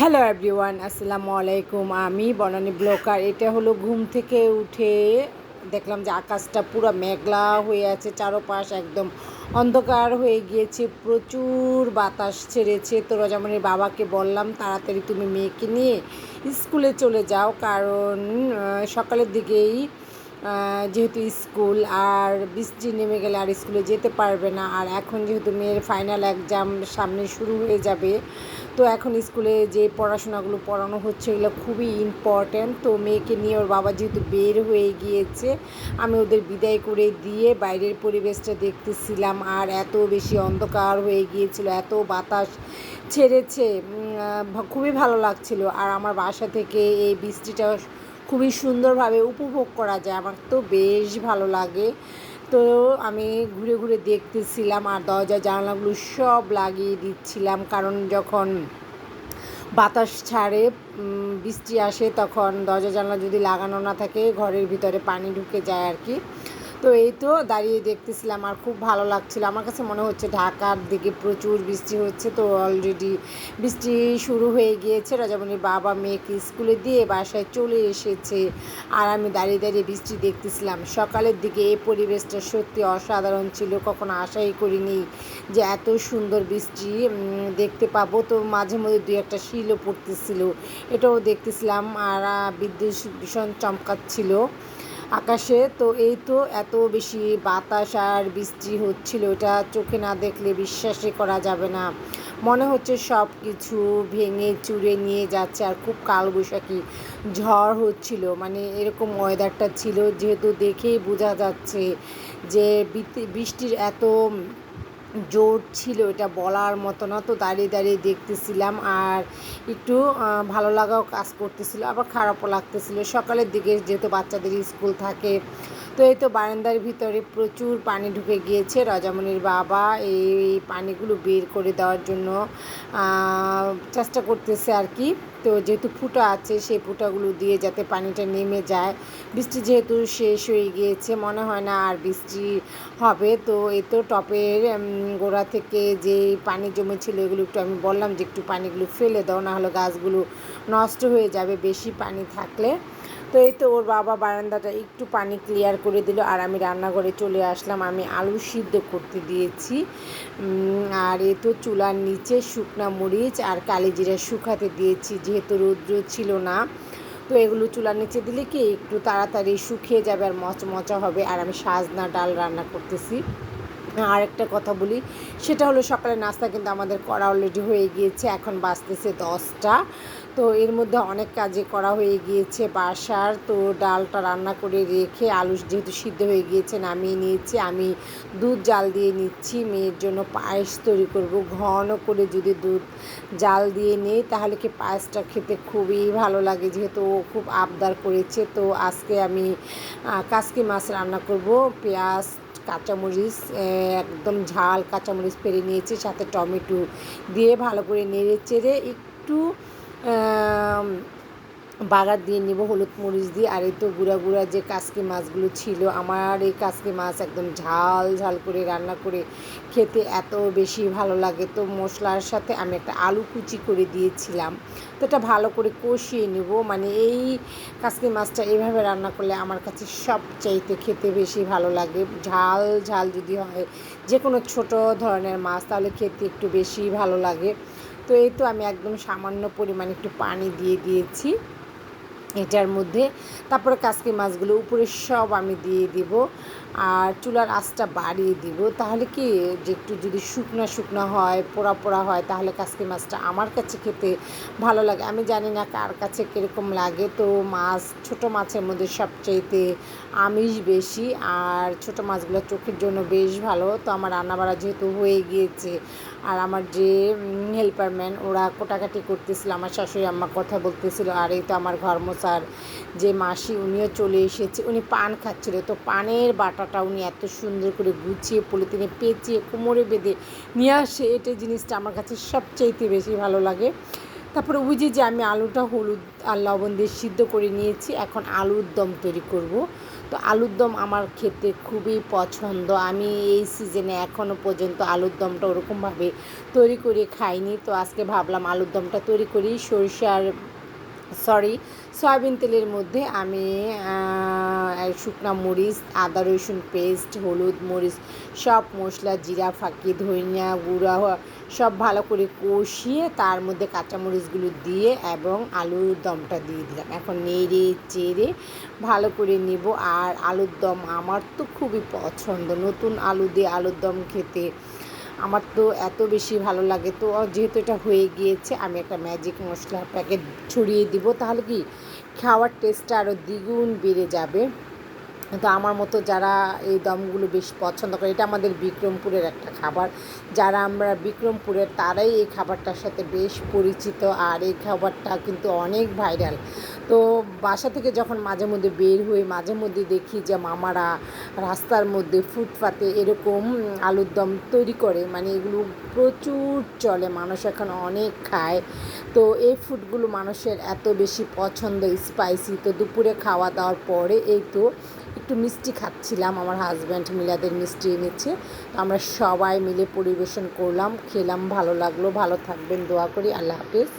Hello everyone, আসসালামু আলাইকুম। আমি বনানী ব্লকার। এটা হলো ঘুম থেকে উঠে দেখলাম যে আকাশটা পুরো মেঘলা হয়ে আছে, চারোপাশ একদম অন্ধকার হয়ে গিয়েছে, প্রচুর বাতাস ছেড়েছে। তো রজামণির বাবাকে বললাম, তাড়াতাড়ি তুমি মেয়েকে নিয়ে স্কুলে চলে যাও, কারণ সকালের দিকেই যেহেতু স্কুল আর বৃষ্টি নেমে গেলে আর স্কুলে যেতে পারবে না, আর এখন যেহেতু মেয়ের ফাইনাল এক্সাম সামনে শুরু হয়ে যাবে, তো এখন স্কুলে যে পড়াশোনাগুলো পড়ানো হচ্ছে এগুলো খুবই ইম্পর্ট্যান্ট তো মেয়েকে নিয়ে ওর বাবা যেহেতু বের হয়ে গিয়েছে, আমি ওদের বিদায় করে দিয়ে বাইরের পরিবেশটা দেখতেছিলাম, আর এত বেশি অন্ধকার হয়ে গিয়েছিল, এত বাতাস ছেড়েছে। খুবই ভালো লাগছিল। আর আমার বাসা থেকে এই বৃষ্টিটা খুবই সুন্দরভাবে উপভোগ করা যায়। আমার তো বেশ ভালো লাগে। তো আমি ঘুরে ঘুরে দেখতেছিলাম আর দরজা, জানালাগুলো সব লাগিয়ে দিচ্ছিলাম। কারণ যখন বাতাস ছাড়ে বৃষ্টি আসে তখন দরজা, জানলা যদি লাগানো না থাকে, ঘরের ভিতরে পানি ঢুকে যায় আর কি। তো এই তো দাঁড়িয়ে দেখতেছিলাম আর খুব ভালো লাগছিল। আমার কাছে মনে হচ্ছে ঢাকার দিকে প্রচুর বৃষ্টি হচ্ছে, তো অলরেডি বৃষ্টি শুরু হয়ে গিয়েছে। রাজামণির বাবা মেয়েকে স্কুলে দিয়ে বাসায় চলে এসেছে আর আমি দাঁড়িয়ে দাঁড়িয়ে বৃষ্টি দেখতেছিলাম। সকালের দিকে এই পরিবেশটা সত্যি অসাধারণ ছিল, কখনো আশাই করিনি যে এত সুন্দর বৃষ্টি দেখতে পাবো। তো মাঝে মধ্যে দুই একটা শিলও পড়তেছিল, এটাও দেখতেছিলাম। আর বিদ্যুৎ ভীষণ চমকাচ্ছিল। আকাশে। তো এই তো এত বেশি বাতাস আর বৃষ্টি হচ্ছিল, এটা চোখে না দেখলে বিশ্বাসই করা যাবে না। মনে হচ্ছে সব কিছু ভেঙে চুরে নিয়ে যাচ্ছে আর খুব কালবৈশাখী ঝড় হচ্ছিল। মানে এরকম ওয়েদারটা ছিল, যেহেতু দেখেই বোঝা যাচ্ছে যে বৃষ্টির এত জোর ছিল এটা বলার মতো না, তো দাঁড়িয়ে দাঁড়িয়ে দেখতেছিলাম আর একটু ভালো লাগাও কাজ করতেছিল, আবার খারাপও লাগতেছিল। সকালের দিকে যেহেতু বাচ্চাদের স্কুল থাকে, তো এই তো বারান্দার ভিতরে প্রচুর পানি ঢুকে গিয়েছে। রজামণির বাবা এই পানিগুলো বের করে দেওয়ার জন্য চেষ্টা করতেছে আর কি। তো যেহেতু ফুটা আছে সেই ফুটাগুলো দিয়ে যাতে পানিটা নেমে যায়। বৃষ্টি যেহেতু শেষ হয়ে গিয়েছে, মনে হয় না আর বৃষ্টি হবে। তো এ তো টপের গোড়া থেকে যে পানি জমেছিল, এগুলো একটু আমি বললাম যে একটু পানিগুলো ফেলে দাও না হলে গাছগুলো নষ্ট হয়ে যাবে বেশি পানি থাকলে। তো এই তো ওর বাবা বারান্দাটা একটু পানি ক্লিয়ার করে দিল আর আমি রান্নাঘরে চলে আসলাম। আমি আলু সিদ্ধ করতে দিয়েছি। আর এ তো চুলার নিচে শুকনা মরিচ আর কালিজিরা শুকাতে দিয়েছি, যেহেতু রৌদ্র ছিল না। তো এগুলো চুলার নিচে দিলে কি একটু তাড়াতাড়ি শুকিয়ে যাবে আর মচমচা হবে আর আমি সাজনা ডাল রান্না করতেছি। আর একটা কথা বলি, সেটা হলো সকালে নাস্তা কিন্তু আমাদের করা অলরেডি হয়ে গিয়েছে, এখন বাঁচতেছে দশটা। তো এর মধ্যে অনেক কাজে করা হয়ে গিয়েছে। বাসার তো ডালটা রান্না করে রেখে আলু যেহেতু সিদ্ধ হয়ে গিয়েছে নামিয়ে নিয়েছি, আমি দুধ জাল দিয়ে নিচ্ছি। মেয়ের জন্য পায়েস তৈরি করব। ঘন করে যদি দুধ জাল দিয়ে নিই তাহলে কি পায়েসটা খেতে খুবই ভালো লাগে যেহেতু ও খুব আবদার করেছে। তো আজকে আমি কাসকি মাছ রান্না করব। পেঁয়াজ, কাঁচামরিচ একদম ঝাল কাঁচামরিচ পেরে নিয়েছি, সাথে টমেটো দিয়ে ভালো করে নেড়ে চেড়ে একটু বাগার দিয়ে নিব, হলুদ মরিচ দিয়ে। আর এই তো গুঁড়া গুঁড়া যে কাসকি মাছগুলো ছিল, আমার এই কাসকি মাছ একদম ঝাল ঝাল করে রান্না করে খেতে এত বেশি ভালো লাগে। তো মশলার সাথে আমি একটা আলু কুচি করে দিয়েছিলাম। তো এটা ভালো করে কষিয়ে নেব। মানে এই কাসকি মাছটা এইভাবে রান্না করলে আমার কাছে সবচাইতে খেতে বেশি ভালো লাগে। ঝাল ঝাল যদি হয় যে কোনো ছোট ধরনের মাছ, তাহলে খেতে একটু বেশি ভালো লাগে। তো এই তো আমি একদম সামান্য পরিমাণ একটু পানি দিয়ে দিয়েছি। এটার মধ্যে। তারপরে কাসকি মাছগুলো উপরে সব আমি দিয়ে দিব আর চুলার আঁচটা বাড়িয়ে দিব। তাহলে কি যে একটু যদি শুকনো শুকনো হয়, পোড়া পোড়া হয়, তাহলে কাসকি মাছটা আমার কাছে খেতে ভালো লাগে। আমি জানি না কার কাছে কীরকম লাগে। তো মাছ, ছোট মাছের মধ্যে সবচাইতে আমিষ বেশি আর ছোট মাছগুলো চোখের জন্য বেশ ভালো। তো আমার রান্নাবাড়া যেহেতু হয়ে গিয়েছে আর আমার যে হেল্পারম্যান ওরা কোটাকাটি করতেছিল, আমার শাশুড়ি আম্মা কথা বলতেছিল আর এই তো আমার ঘর মোছার যে মাসি উনিও চলে এসেছে, উনি পান খাচ্ছিল। তো পানের বাটাটা উনি এত সুন্দর করে গুছিয়ে পলিথিনে পেঁচিয়ে, কোমরে বেঁধে নিয়ে আসে। এটা জিনিসটা আমার কাছে সবচাইতে বেশি ভালো লাগে। তারপরে ওই যে যে আমি আলুটা হলুদ আর লবণ দিয়ে সিদ্ধ করে নিয়েছি, এখন আলুর দম তৈরি করব। তো আলুর দম আমার খেতে খুবই পছন্দ। আমি এই সিজনে এখনও পর্যন্ত আলুর দমটা ওরকমভাবে তৈরি করে খাইনি। তো আজকে ভাবলাম আলুর দমটা তৈরি করি, সরিষার সরি, সয়াবিন তেলের মধ্যে আমি শুকনা মরিচ, আদা রসুন পেস্ট, হলুদ মরিচ, সব মশলা, জিরা, ফাঁকি, ধনিয়া গুঁড়া, সব ভালো করে কষিয়ে তার মধ্যে কাঁচামরিচগুলো দিয়ে এবং আলুর দমটা দিয়ে দিলাম। এখন নেড়ে চেড়ে ভালো করে নিব। আর আলুর দম আমার তো খুবই পছন্দ। নতুন আলু দিয়ে আলুর দম খেতে আমার তো এত বেশি ভালো লাগে। তো যেহেতু এটা হয়ে গিয়েছে, আমি একটা ম্যাজিক মশলা প্যাকেট ছড়িয়ে দিব। তাহলে কি, খাওয়ার টেস্টটা আরও দ্বিগুণ বেড়ে যাবে। তো আমার মতো যারা এই দমগুলো বেশ পছন্দ করে, এটা আমাদের বিক্রমপুরের একটা খাবার। যারা আমরা বিক্রমপুরের, তারাই এই খাবারটার সাথে বেশ পরিচিত। আর এই খাবারটা কিন্তু অনেক ভাইরাল তো বাসা থেকে যখন মাঝে মধ্যে বের হই, মাঝে মধ্যে দেখি যে মামারা রাস্তার মধ্যে ফুটপাতে এরকম আলুর দম তৈরি করে মানে এগুলো প্রচুর চলে, মানুষ এখন অনেক খায়। তো এই ফুডগুলো মানুষের এত বেশি পছন্দ, স্পাইসি। তো দুপুরে খাওয়া দাওয়ার পরে এই তো একটু মিষ্টি খাচ্ছিলাম, আমার হাজব্যান্ড মিলাদের মিষ্টি এনেছে। তো আমরা সবাই মিলে পরিবেশন করলাম, খেলাম, ভালো লাগল। ভালো থাকবেন, দোয়া করি, আল্লাহ হাফিজ।